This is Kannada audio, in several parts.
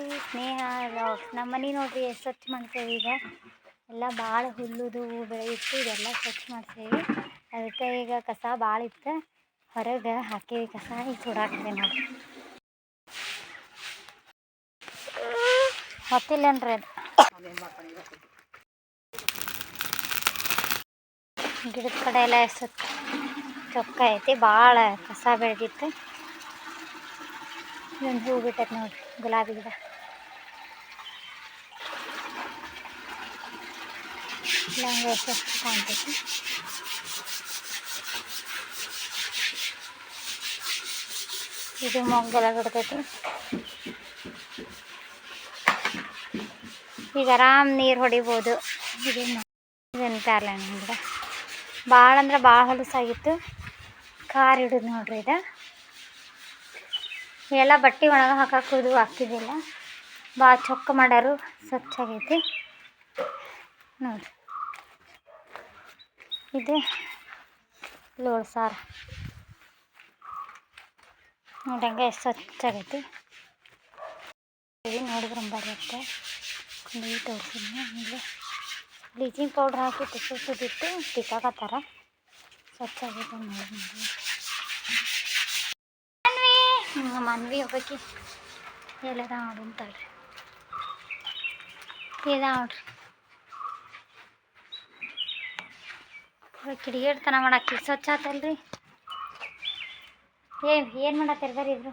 ಟು ಸ್ನೇಹ ಲಾಗ್ಸ್ ನಮ್ಮ ಮನೆ ನೋಡ್ರಿ ಎಷ್ಟು ಸ್ವಚ್ಛ ಮಾಡ್ತೇವೆ ಈಗ. ಎಲ್ಲ ಭಾಳ ಹುಲ್ಲುದು ಬೆಳೆಯಿತ್ತು ಇದೆಲ್ಲ ಸ್ವಚ್ಛ ಮಾಡ್ತೇವೆ ಅದಕ್ಕೆ ಈಗ ಕಸ ಭಾಳ ಇತ್ತು. ಹೊರಗೆ ಹಾಕೇವಿ ಕಸ, ಈಗ ಸುಡಾಕ್ತೇವೆ ನಾವು. ಗೊತ್ತಿಲ್ಲನ್ರಿ ಅದು? ಗಿಡದ ಕಡೆ ಎಲ್ಲ ಎಷ್ಟು ಚೊಕ್ಕ ಐತಿ ಭಾಳ ಕಸ ಬೆಳೆದಿತ್ತು. ಇದೊಂದು ಹೂ ಬಿಟ್ಟೈತೆ ನೋಡಿರಿ, ಗುಲಾಬಿ ಗಿಡ. ಕಾಣ್ತೈತಿ ಇದು ಮಂಗಲ ಬಿಡ್ತೈತಿ ಈಗ ಆರಾಮ್ ನೀರು ಹೊಡಿಬೋದು. ಇದು ಗಿಡ ಭಾಳ ಅಂದ್ರೆ. ಭಾಳ ಹೊಲಸಾಗಿತ್ತು ಕಾರ್ ಹಿಡಿದು ನೋಡ್ರಿ ಇದು. ಎಲ್ಲ ಬಟ್ಟೆ ಒಣಗ ಹಾಕಕ್ಕೂ ಆಗ್ತಿದ್ದಿಲ್ಲ ಭಾಳ ಚೊಕ್ಕ ಮಾಡಾರು ಸ್ವಚ್ಛ ಆಗೈತಿ. ನೋಡ್ರಿ. ಇದು. ಲೋಳು ಸಾರು. ನೋಡಂಗೆ ಎಷ್ಟು ಸ್ವಚ್ಛ ಆಗೈತಿ ಇದು ನೋಡಿದ್ರೆ ಬರುತ್ತೆ. ನೀರು ತೋರಿಸಿದ್ನಿ. ಆಮೇಲೆ ಬ್ಲೀಚಿಂಗ್ ಪೌಡ್ರ್ ಹಾಕಿ ತುಸು ಸುದಿಟ್ಟು ತಿಕ್ಕಾಕತ್ತಾರ ಸ್ವಚ್ಛ ಆಗೈತೆ ನೋಡಿ ಮನ್ವಿ ಮನ್ವಿ ಒಬ್ಬಾಕಿ. ಎಲ್ಲದ ನೋಡುಂತಾಳ್ರಿ ಇದ ನೋಡ್ರಿ ಕಿಡಿಗೇಡ್ತನ ಮಾಡಕ್ಕೆ ಸ್ವಚ್ಛ ಆತಲ್ರಿ. ಏನ್, ಏನು ಮಾಡತ್ತೀರಿ ಇದ್ರು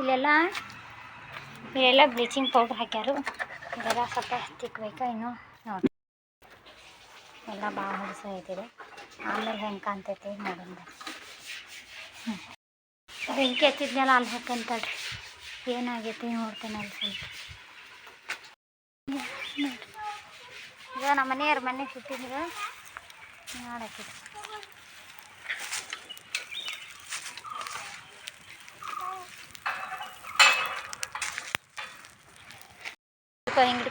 ಇಲ್ಲೆಲ್ಲ ಇಲ್ಲೆಲ್ಲ ಬ್ಲೀಚಿಂಗ್ ಪೌಡ್ರ್ ಹಾಕ್ಯಾರು. ಇದೆಲ್ಲ ಸ್ವಲ್ಪ ತಿಕ್ಬೇಕಾ ಇನ್ನು? ನೋಡಿ ಎಲ್ಲ ಭಾಳ ಹೊಲಸ ಐತಿದೆ ಆಮೇಲೆ ಹೆಂಗೆ ಕಾಣ್ತೈತಿ ನೋಡೋಣ ಬೆಂಕಿ ಹಚ್ಚಿದ್ಮೇಲೆ ಅಲ್ಲಿ ಹಾಕಂತಳ್ರಿ. ಏನಾಗೈತಿ ನೋಡ್ತೇನೆ ಅಲ್ಲಿ ಸ್ವಲ್ಪ ನೋಡ್ರಿ ಈಗ ನಮ್ಮ ಮನೆಯವ್ರ ಮನೆ ಸುಟ್ಟಿದ್ರು ಮಾಡಾಕಿದ್ರು ಹಿಡ್ಕೊ ಹಿಂಗೆ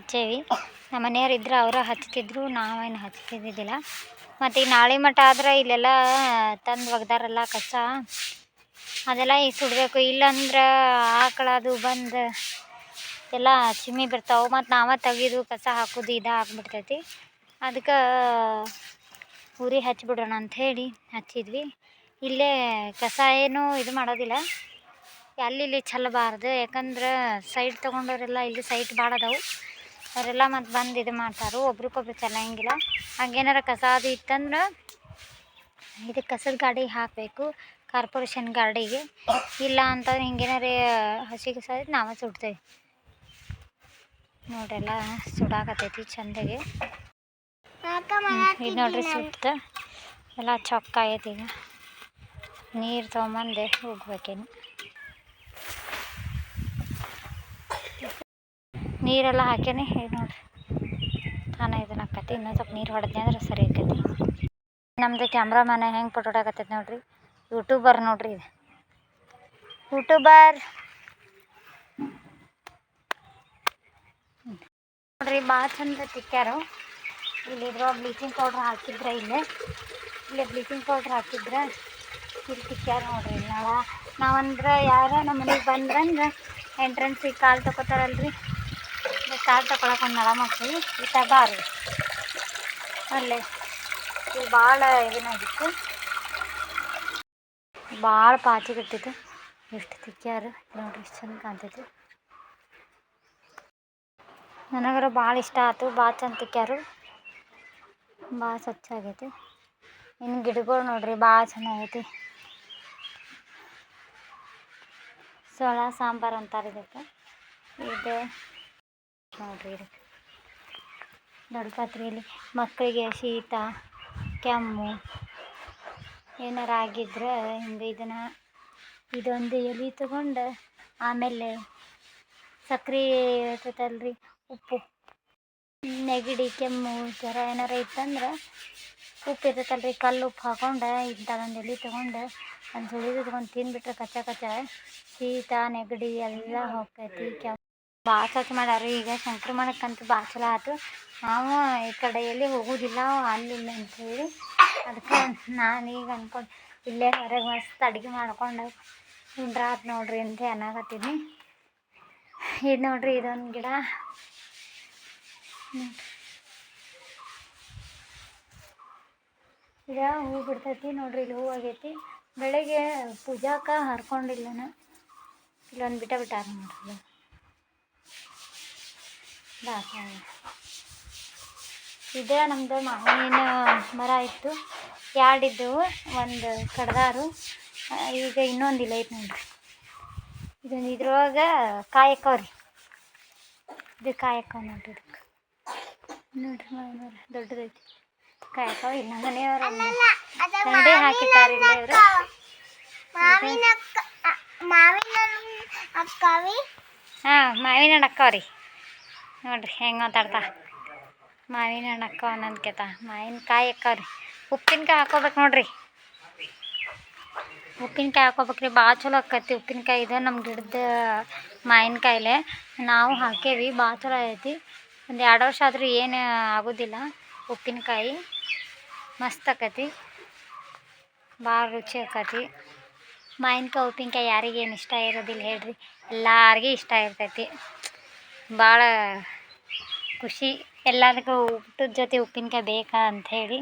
ಹಚ್ಚೇವಿ. ನಮ್ಮ ಮನೆಯವ್ರು ಇದ್ರೆ ಅವರ ಹಚ್ತಿದ್ರು ನಾವೇನು ಹಚ್ತಿದ್ದಿದ್ದಿಲ್ಲ ಮತ್ತು ಈಗ ನಾಳೆ ಮಠ ಆದ್ರೆ ಇಲ್ಲೆಲ್ಲ ತಂದು ಒಗ್ದಾರಲ್ಲ ಕಸ ಅದೆಲ್ಲ ಈಗ ಸುಡಬೇಕು. ಇಲ್ಲಂದ್ರೆ ಆಕಳ ಅದು ಬಂದು ಎಲ್ಲ ಚಿಮ್ಮಿ ಬರ್ತಾವೆ ಮತ್ತು ನಾವೇ ತೆಗೆದು ಕಸ ಹಾಕೋದು ಇದು ಆಗ್ಬಿಡ್ತೈತಿ. ಅದಕ್ಕೆ ಉರಿ ಅಂತ ಅಂಥೇಳಿ ಹಚ್ಚಿದ್ವಿ. ಇಲ್ಲೇ ಕಸ ಏನು ಇದು ಮಾಡೋದಿಲ್ಲ. ಅಲ್ಲಿ ಇಲ್ಲಿ ಯಾಕಂದ್ರೆ ಸೈಡ್ ತೊಗೊಂಡವರೆಲ್ಲ ಇಲ್ಲಿ ಸೈಟ್ ಭಾಳ ಅದಾವು. ಅವರೆಲ್ಲ ಮತ್ತು ಬಂದು ಇದು ಮಾಡ್ತಾರೆ, ಒಬ್ರಿಗೊಬ್ರು ಚೆಲ್ಲಂಗಿಲ್ಲ ಹಂಗೇನಾರ ಕಸ ಅದು ಇತ್ತಂದ್ರೆ ಇದು ಕಸದ ಗಾಡಿ ಹಾಕಬೇಕು, ಕಾರ್ಪೊರೇಷನ್ ಗಾಡಿಗೆ. ಇಲ್ಲ ಅಂತಂದ್ರೆ ಹಿಂಗೇನಾರ ಹಸಿ ಕಸ ನಾವೇ ಸುಡ್ತೇವೆ. ನೋಡ್ರೆಲ್ಲ ಸುಡಾಕತ್ತೈತಿ ಚಂದಗೆ. ಇದು ನೋಡ್ರಿ ಸುತ್ತ ಎಲ್ಲ ಚೊಕ್ಕ ಆಗೈತಿ ಈಗ. ನೀರು ತೊಗೊಂಬಂದೆ ಹೋಗ್ಬೇಕೇನು. ನೀರೆಲ್ಲ ಹಾಕ್ಯಾನೆ ಹೇಳಿ ನೋಡ್ರಿ. ತಾನ ಇದನ್ನ ಆಕತಿ ಇನ್ನೊಂದು ಸ್ವಲ್ಪ ನೀರು ಹೊಡೆದ್ನಿ ಅಂದ್ರೆ ಸರಿ ಆಕೈತಿ. ನಮ್ಮದು ಕ್ಯಾಮ್ರಾಮನ ಹೆಂಗೆ ಫೋಟೋ ಹೊಡಕತ್ತೈತಿ ನೋಡ್ರಿ. ಯೂಟ್ಯೂಬರ್ ನೋಡ್ರಿ ಇದು. ಯೂಟ್ಯೂಬರ್ ನೋಡ್ರಿ ಭಾಳ ಚಂದ ತಿಕ್ಕ್ಯಾರು ಇಲ್ಲಿ ಇದ್ರೊಳಗೆ ಬ್ಲೀಚಿಂಗ್ ಪೌಡ್ರ್ ಹಾಕಿದ್ರೆ ಇಲ್ಲೇ. ಇಲ್ಲೇ ಬ್ಲೀಚಿಂಗ್ ಪೌಡ್ರ್ ಹಾಕಿದ್ರೆ ಇಲ್ಲಿ ತಿಕ್ಕ್ಯಾರ ನೋಡ್ರಿ ನಾವ ನಾವಂದ್ರೆ ಯಾರ ನಮ್ಮ ಮನೆಗೆ ಬಂದ್ರಂದ್ರೆ ಎಂಟ್ರೆನ್ಸಿಗೆ ಕಾಲು ತಗೋತಾರಲ್ರಿ ಕಾಲು ತಗೊಳಕ್ಕೆ ಒಂದು ಮಾಡ್ತೀವಿ ಈ ಬಾರಿ. ಅಲ್ಲೇ, ಇದು ಭಾಳ ಇದನ್ನಾಗಿತ್ತು ಭಾಳ ಪಾಚಿ ಕಟ್ಟಿತ್ತು. ಎಷ್ಟು ತಿಕ್ಕ್ಯಾರ ನೋಡ್ರಿ ಎಷ್ಟು ಚಂದ ಕಾಣ್ತೈತಿ. ನನಗರ ಭಾಳ ಇಷ್ಟ ಆಯ್ತು ಭಾಳ ಚಂದ ತಿಕ್ಕ್ಯಾರು ಭಾಳ ಸ್ವಚ್ಛ ಆಗೈತಿ. ಇನ್ನು ಗಿಡಗಳು ನೋಡ್ರಿ ಭಾಳ ಚೆನ್ನಾಗೈತಿ ಸೊಳ ಸಾಂಬಾರು ಅಂತಾರೆ ಇದಕ್ಕೆ. ಇದು. ನೋಡ್ರಿ ದೊಡ್ಡ ಪಾತ್ರೆಯಲ್ಲಿ ಮಕ್ಕಳಿಗೆ ಶೀತ, ಕೆಮ್ಮು, ಏನಾರು ಆಗಿದ್ರೆ ಹಿಂಗೆ ಇದನ್ನು ಇದೊಂದು ಎಲೆ ತಗೊಂಡು ಆಮೇಲೆ ಸಕ್ರೆ ಇರ್ತೈತಲ್ರಿ, ಉಪ್ಪು. ನೆಗಡಿ, ಕೆಮ್ಮು ಜ್ವರ ಏನಾರ ಇತ್ತಂದ್ರೆ ಉಪ್ಪು ಇರ್ತೈತಲ್ರಿ, ಕಲ್ಲು ಉಪ್ಪು ಹಾಕೊಂಡು ಇಂಥದೊಂದು ಎಲೆ ತೊಗೊಂಡು ಒಂದು ಸುಳಿದು ತೊಗೊಂಡು ತಿಂದುಬಿಟ್ರೆ ಕಚ್ಚ ಕಚ್ಚ ಶೀತ, ನೆಗಡಿ ಎಲ್ಲ ಹೋಗ್ತೈತಿ, ಕೆಮ್ಮು. ಭಾಳ ಸ್ವಚ್ಛ ಮಾಡ್ಯಾರ ಈಗ ಸಂಕ್ರಮಣಕ್ಕಂತೂ ಭಾಳ ಚಲೋ ಆಯ್ತು ನಾವು ಈ ಕಡೆ ಎಲ್ಲಿ ಹೋಗೋದಿಲ್ಲ ಅಲ್ಲಿ ಅಂತ ಅಂತೇಳಿ. ಅದಕ್ಕೆ ನಾನು ಈಗ ಅನ್ಕೊಂಡು ಇಲ್ಲೇ ಹೊರಗೆ ಮಸ್ತ್ ಅಡುಗೆ ಮಾಡ್ಕೊಂಡು ಉಂಡ್ರೆ ಆತು ನೋಡ್ರಿ ಅಂತ ಅನ್ನಕತ್ತೀನಿ. ಇದು ನೋಡ್ರಿ ಇದೊಂದು ಗಿಡ. ಈಗ ಹೂ ಬಿಡ್ತೈತಿ ನೋಡ್ರಿ, ಇಲ್ಲಿ ಹೂ ಆಗೈತಿ. ಬೆಳಗ್ಗೆ ಪೂಜಾಕ ಹರ್ಕೊಂಡಿಲ್ಲ ನಾನು ಇಲ್ಲೊಂದು ಬಿಟ್ಟ ಬಿಟ್ಟಾರ ನೋಡ್ರಿ. ದಾಸವಾಳ ಇದೇ ನಮ್ಮದು ಮಾವಿನ ಮರ ಇತ್ತು. ಎರಡು ಇದ್ದವು ಒಂದು ಕಡ್ದಾರು. ಈಗ ಇನ್ನೊಂದು ಇಲ್ಲ ಐತೆ ನೋಡ್ರಿ. ಇದೊಂದು ಇದ್ರೊಳಗೆ ಕಾಯಕವ್ರಿ. ಇದು ಕಾಯಕವ ನೋಡ್ರಿ ಇದಕ್ಕೆ ನೋಡ್ರಿ ಮರ ದೊಡ್ಡದೈತಿ. ಕಾಯಕವ ಇಲ್ಲ ಮನೆಯವರು ಕನ್ನಡಿ ಹಾಕಿದ್ದಾರೆ ಇಲ್ಲಿ ಅವರು. ಮಾವಿನ ಮಾವಿನ ಅಕ್ಕವಿ? ಹಾಂ ಮಾವಿನ ಹಣ್ಣು ಅಕ್ಕವ್ರಿ. ನೋಡ್ರಿ, ಹೆಂಗೆ ಮಾತಾಡ್ತಾ? ಮಾವಿನ ಹಣ್ಣು ಅಕ್ಕವ ಅನ್ನೋದ್ಕೆತ ಮಾವಿನಕಾಯಿ ಅಕ್ಕವ್ರಿ ಉಪ್ಪಿನಕಾಯಿ ಹಾಕೋಬೇಕು ನೋಡ್ರಿ. ಉಪ್ಪಿನಕಾಯಿ ಹಾಕೋಬೇಕ್ರಿ, ಭಾಳ ಚಲೋ ಆಕೈತಿ ಉಪ್ಪಿನಕಾಯಿ ಇದು ನಮ್ಮ ಗಿಡದ ಮಾವಿನಕಾಯಿಲೆ ನಾವು ಹಾಕೇವಿ, ಭಾಳ ಚಲೋ ಐತಿ ಒಂದು ಎರಡು ವರ್ಷ ಆದರೂ ಏನು ಆಗೋದಿಲ್ಲ ಉಪ್ಪಿನಕಾಯಿ ಮಸ್ತ್ ಆಕತಿ. ಭಾಳ ರುಚಿ ಆಕತಿ. ಮಾವಿನಕಾಯಿ ಉಪ್ಪಿನಕಾಯಿ ಯಾರಿಗೇನು ಇಷ್ಟ ಇರೋದಿಲ್ಲ ಹೇಳ್ರಿ. ಎಲ್ಲರಿಗೂ ಇಷ್ಟ ಇರ್ತೈತಿ. ಭಾಳ ಖುಷಿ. ಎಲ್ಲದಕ್ಕೂ ಊಟದ ಜೊತೆ ಉಪ್ಪಿನಕಾಯಿ ಬೇಕಾ ಅಂಥೇಳಿ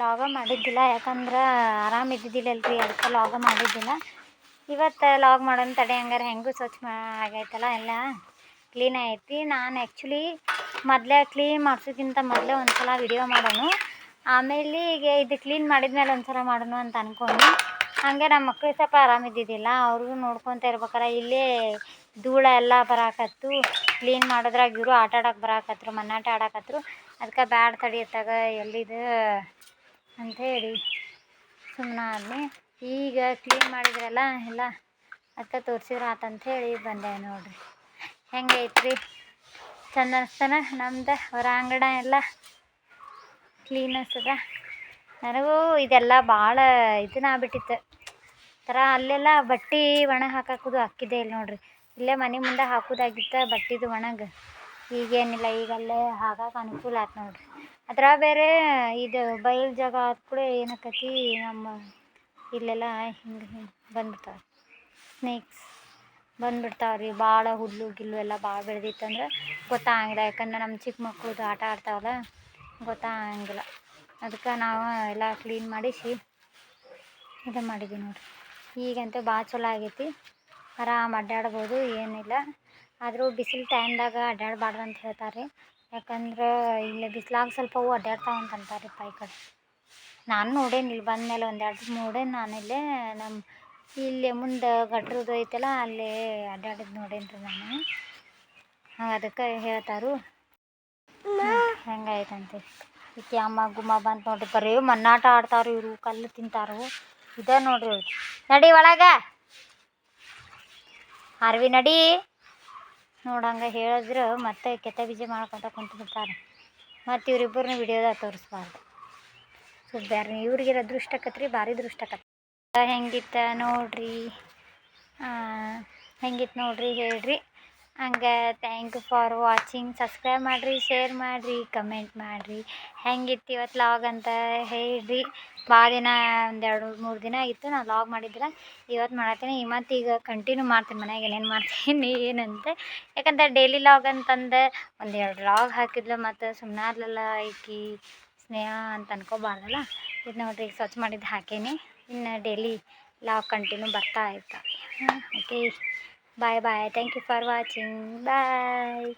ಲಾಗ ಮಾಡಿದ್ದಿಲ್ಲ. ಯಾಕಂದ್ರೆ ಆರಾಮ ಇದ್ದಿದ್ದಿಲ್ಲಲ್ರಿ ಅದಕ್ಕೆ ಲಾಗ ಮಾಡಿದ್ದಿಲ್ಲ. ಇವತ್ತು ಲಾಗ್ ಮಾಡೋಣ ತಡೆ ಹಂಗಾರೆ ಹೆಂಗೂ ಸ್ವಚ್ಛ ಮಾ, ಆಗೈತಲ್ಲ ಎಲ್ಲ. ಕ್ಲೀನ್ ಐತಿ ನಾನು ಆ್ಯಕ್ಚುಲಿ ಮೊದಲೇ ಕ್ಲೀನ್ ಮಾಡಿಸೋಕ್ಕಿಂತ ಮೊದಲೇ ಒಂದು ಸಲ ವಿಡಿಯೋ ಮಾಡೋಣ ಆಮೇಲೆ ಈಗ ಇದು ಕ್ಲೀನ್ ಮಾಡಿದ್ಮೇಲೆ ಒಂದು ಸಲ ಮಾಡೋಣ ಅಂತ ಅಂದ್ಕೊಂಡು ಹಾಗೆ ನಮ್ಮ ಮಕ್ಳಿಗೆ ಸ್ವಲ್ಪ ಆರಾಮಿದ್ದಿದ್ದಿಲ್ಲ ಅವ್ರಿಗೂ ನೋಡ್ಕೊತ ಇರ್ಬೇಕಾರೆ ಇಲ್ಲೇ ಧೂಳ ಎಲ್ಲ ಬರಾಕತ್ತು. ಕ್ಲೀನ್ ಮಾಡೋದ್ರಾಗ ಇವರು ಆಟ ಆಡಕ್ಕೆ ಬರಾಕತ್ರು, ಮನ್ನಾಟ ಆಡಕತ್ರು. ಅದಕ್ಕೆ ಬ್ಯಾಡ್ ತಡಿ ಅತ್ತಾಗ ಎಲ್ಲಿದು ಅಂಥೇಳಿ ಸುಮ್ಮನೆ ಆದ್ನಿ. ಈಗ ಕ್ಲೀನ್ ಮಾಡಿದ್ರಲ್ಲ ಎಲ್ಲ ಅದಕ್ಕೆ ತೋರಿಸಿದ್ರೆ ಆತಂಥೇಳಿ ಬಂದೆ ನೋಡಿರಿ. ಹೆಂಗೆ ಐತ್ರಿ ಚಂದ ಅನಿಸ್ತಾನ ನಮ್ದು? ಹೊರಾಂಗಣ ಎಲ್ಲ ಕ್ಲೀನ್ ಅನಿಸ್ತದ ನನಗೂ ಇದೆಲ್ಲ ಭಾಳ ಇದನ್ನ ಆಗ್ಬಿಟ್ಟಿತ್ತು. ಥರ ಅಲ್ಲೆಲ್ಲ ಬಟ್ಟೆ ಒಣ ಹಾಕಾಕೋದು ಅಕ್ಕಿದೆ ಇಲ್ಲ ನೋಡ್ರಿ. ಇಲ್ಲೇ ಮನೆ ಮುಂದೆ ಹಾಕೋದಾಗಿತ್ತ ಬಟ್ಟೆದು ಒಣಗೆ. ಈಗೇನಿಲ್ಲ ಈಗ ಅಲ್ಲೇ ಹಾಕಕ್ಕೆ ಅನುಕೂಲ ಆಯ್ತು ನೋಡ್ರಿ. ಅದ್ರ ಬೇರೆ ಇದು ಬಯಲು ಜಾಗ ಆದ ಕೂಡ ಏನಾಕತಿ ನಮ್ಮ ಇಲ್ಲೆಲ್ಲ ಹಿಂಗೆ ಹಿಂಗೆ ಬಂದ್ಬಿಡ್ತಾವೆ. ಸ್ನೇಕ್ಸ್ ಬಂದ್ಬಿಡ್ತಾವೆ ರೀ. ಭಾಳ ಹುಲ್ಲು ಗಿಲ್ಲು ಎಲ್ಲ ಭಾಳ ಬೆಳೆದಿತ್ತಂದ್ರೆ ಗೊತ್ತಾಗಂಗಿಲ್ಲ ಯಾಕಂದ್ರೆ ನಮ್ಮ ಚಿಕ್ಕ ಮಕ್ಕಳದು ಆಟ ಆಡ್ತಾವಲ್ಲ ಗೊತ್ತಾಗಂಗಿಲ್ಲ ಅದಕ್ಕೆ ನಾವು ಎಲ್ಲ ಕ್ಲೀನ್ ಮಾಡಿಸಿ ಇದು ಮಾಡಿದ್ವಿ ನೋಡಿರಿ. ಈಗಂತೂ ಭಾಳ ಚಲೋ ಆಗೈತಿ. ಆರಾಮ್ ಅಡ್ಡಾಡ್ಬೋದು, ಏನಿಲ್ಲ. ಆದರೂ ಬಿಸಿಲು ಟೈಮ್ದಾಗ ಅಡ್ಡಾಡಬಾರ್ದು ಅಂತ ಹೇಳ್ತಾರೆ. ಯಾಕಂದ್ರೆ ಇಲ್ಲಿ ಬಿಸ್ಲಾಗ ಸ್ವಲ್ಪ ಅವು ಅಡ್ಡಾಡ್ತಾವ ಅಂತ ಅಂತಾರಪ್ಪ ಈ ಕಡೆ ನಾನು ನೋಡೇನಿ ಇಲ್ಲಿ ಬಂದಮೇಲೆ ಒಂದೆರಡು ನೋಡೇನಿ ನಾನು ಇಲ್ಲೇ ನಮ್ಮ ಇಲ್ಲಿ ಮುಂದೆ ಗಟ್ರದ್ದು ಐತಲ್ಲ, ಅಲ್ಲಿ ಅಡ್ಡಾಡಿದ್ದು ನೋಡೇನಿ ರೀ ನಾನು. ಅದಕ್ಕೆ ಹೇಳ್ತಾರು. ಹೆಂಗಾಯ್ತಂತೆ ಈಕೆ ಅಮ್ಮ ಗುಮ್ಮ ಬಂತು ನೋಡ್ರಿ, ಬರೀ ಮನ್ನಾಟ ಆಡ್ತಾವ್ರಿ ಇವರು, ಕಲ್ಲು ತಿಂತಾರು. ಇದೇ ನೋಡ್ರಿ ನಡಿ ಒಳಗೆ. ಹಾರ್ವಿ ನಡಿ. ನೋಡಂಗೆ ಹೇಳಿದ್ರೆ ಮತ್ತೆ ಕೆತ್ತ ಬೀಜ ಮಾಡ್ಕೊತ ಕುಂತು ಬಿಡ್ತಾರೆ. ಮತ್ತು ಇವರಿಬ್ಬರನ್ನ ವಿಡಿಯೋದಾಗ ತೋರಿಸ್ಬಾರ್ದು. ಸುಬ್ಬ್ಯಾರ ಇವ್ರಿಗಿರೋ ದೃಷ್ಟಕತ್ರಿ, ಭಾರಿ ದೃಷ್ಟಕತ್ರಿ. ಹೆಂಗಿತ್ತ ನೋಡ್ರಿ. ಹೆಂಗಿತ್ತು ನೋಡ್ರಿ ಹೇಳ್ರಿ. ಹಂಗೆ thank you for watching subscribe ಮಾಡಿರಿ ಶೇರ್ ಮಾಡಿರಿ ಕಮೆಂಟ್ ಮಾಡಿರಿ. ಹೆಂಗಿತ್ತು ಇವತ್ತು ಲಾಗ್ ಅಂತ ಹೇಳ್ರಿ. ಭಾಳ ದಿನ ಒಂದೆರಡು ಮೂರು ದಿನ ಆಗಿತ್ತು ನಾನು ಲಾಗ್ ಮಾಡಿದ್ರೆ ಇವತ್ತು ಮಾಡತ್ತೀನಿ ಮತ್ತು ಈಗ ಕಂಟಿನ್ಯೂ ಮಾಡ್ತೀನಿ ಮನ್ಯಾಗ ಏನೇನು ಮಾಡ್ತೀನಿ, ಏನಂತೆ. ಯಾಕಂದ್ರೆ ಡೈಲಿ ಲಾಗ್ ಅಂತಂದು ಒಂದೆರಡು ಲಾಗ್ ಹಾಕಿದ್ಲು ಮತ್ತು ಅಲ್ಲಲ್ಲ ಈಕಿ ಸ್ನೇಹ ಅಂತ ಅನ್ಕೋಬಾರ್ದಲ್ಲ. ಇದು ನೋಡ್ರಿ, ಈಗ ಸ್ವಚ್ಛ ಮಾಡಿದ್ದು ಹಾಕೇನಿ. ಇನ್ನು ಡೈಲಿ ಲಾಗ್ ಕಂಟಿನ್ಯೂ ಬರ್ತಾ ಇರ್ತಾವೆ. Okay bye bye thank you for watching bye